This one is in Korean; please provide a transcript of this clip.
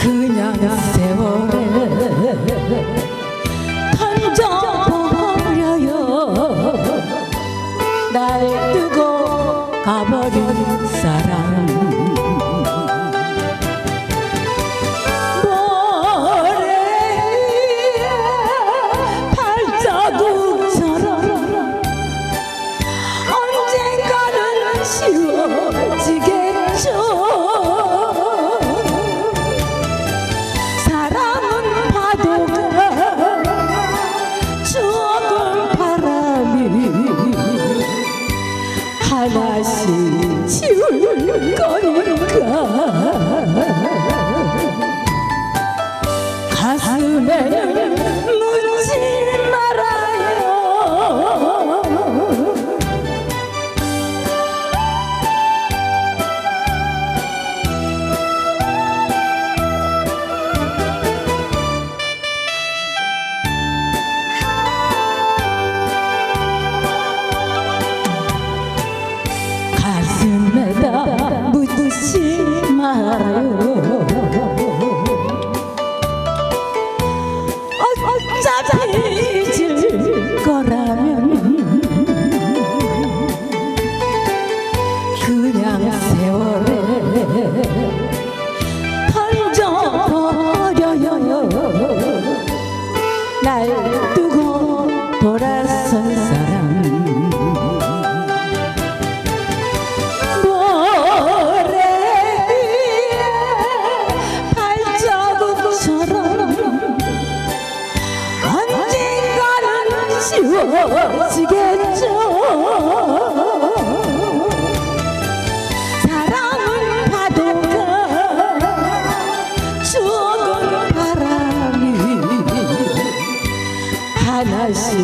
그냥 세월에 던져버려요. 날 두고 가버린 사람 사랑은 파도가 추억은 바람이 하나씩 지울 거니까. 가슴에 站在一起。 지워지겠죠 하나씩